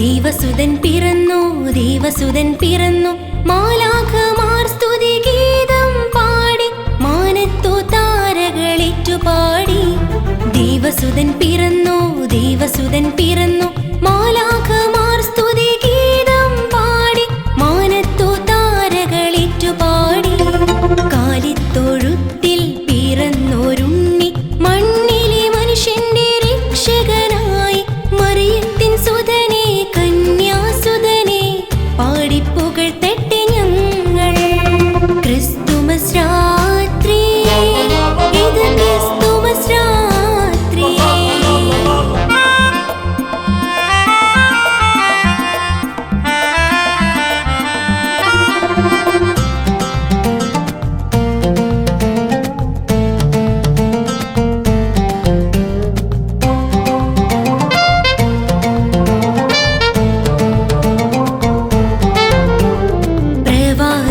ദേവസുതൻ പിറന്നു ദേവസുതൻ പിറന്നു. മാലാഖമാർ സ്തുതി ഗീതം പാടി മാനത്തു താരകളിറ്റു പാടി ദേവസുതൻ പിറന്നു ദേവസുതൻ പിറന്നു.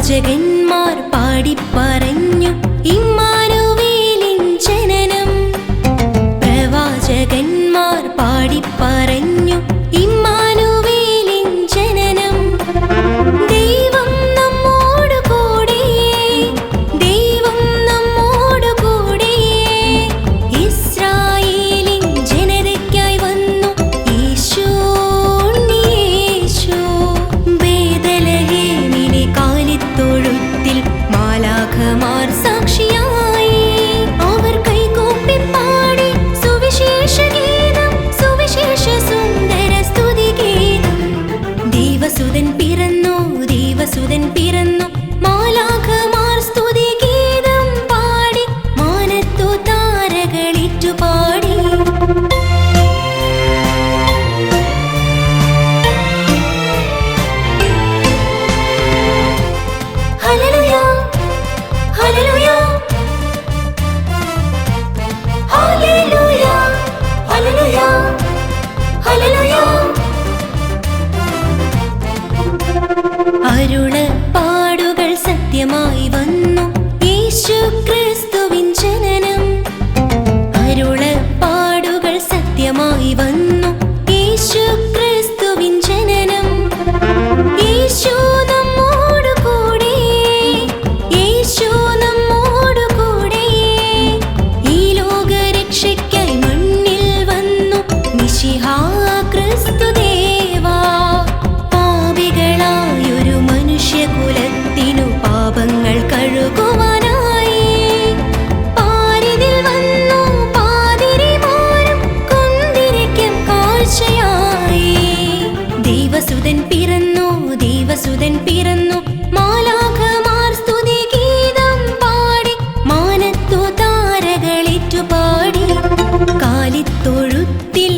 ஜெகன்மார் பாடிப்பார். amor. Sal- തൊഴുത്തി